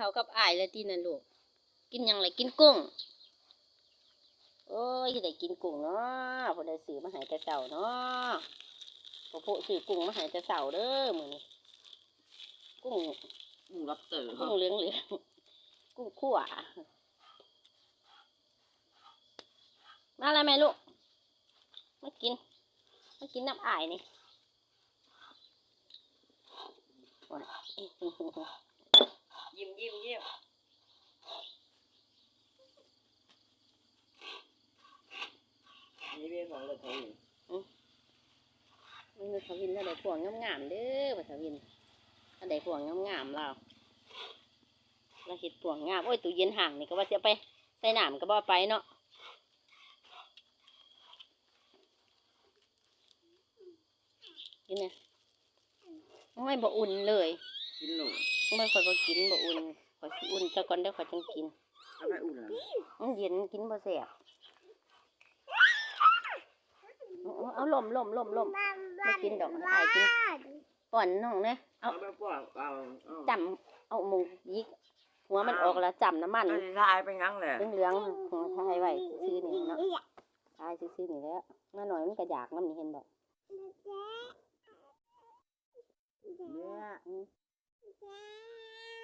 ข้ากับอายแล้วที่นั่นลูก กินยังไรกินกุ้ง โอ้ยจะได้กินกุ้งเนาะพอได้ซื้อมาให้แต่เสาเนาะพอพซื้อกุ้งมาให้แต่เสาเด้อมือนี้กุ้งกุ้งรับเตอร์กุ้งเหลืองเหลืองกุ้งขั่วมาแล้วแม่ลูกมากินมากินน้ำอายนี่โอ้ย ยิ้มยิ้มยิ้มนี่ เป็นของรถไถมันมีทวินถ้าได้พวงงามๆเด้อบัดทวินถ้าได้พวงงามๆเราเราเห็ดพวงงามโอ้ยตู้เย็นห่างนี่ก็ว่าจะไปใส่น้ำก็บ่ไปเนาะกินเนี่ยโอ้ยบ่อุ่นเลย กินหนูไม่ค่อยบ่กินบ่อุ่นข่อยสิอุ่นซะก่อนเด้อข่อยจังกินเอาไปอุ่นอะมันเย็นกินบ่แซ่บ เอาเอาเอาล่มล่มล่มล่มบ่กินดอกอายกินก่อนน้องเนี่ยเอาเอาไปปอกเอาเอาจำเอาหมูยิก หัวมันออกแล้วจำน้ำมันอันนี้ทายไปยังแหละเหลืองๆหัวทายไว้ซื้อๆนี่เนาะทายซื้อๆนี่แหล้วมาหน่อยมันก็อยากน้ำนี่เห็นบอกเนี่ยอืมพอแล้ว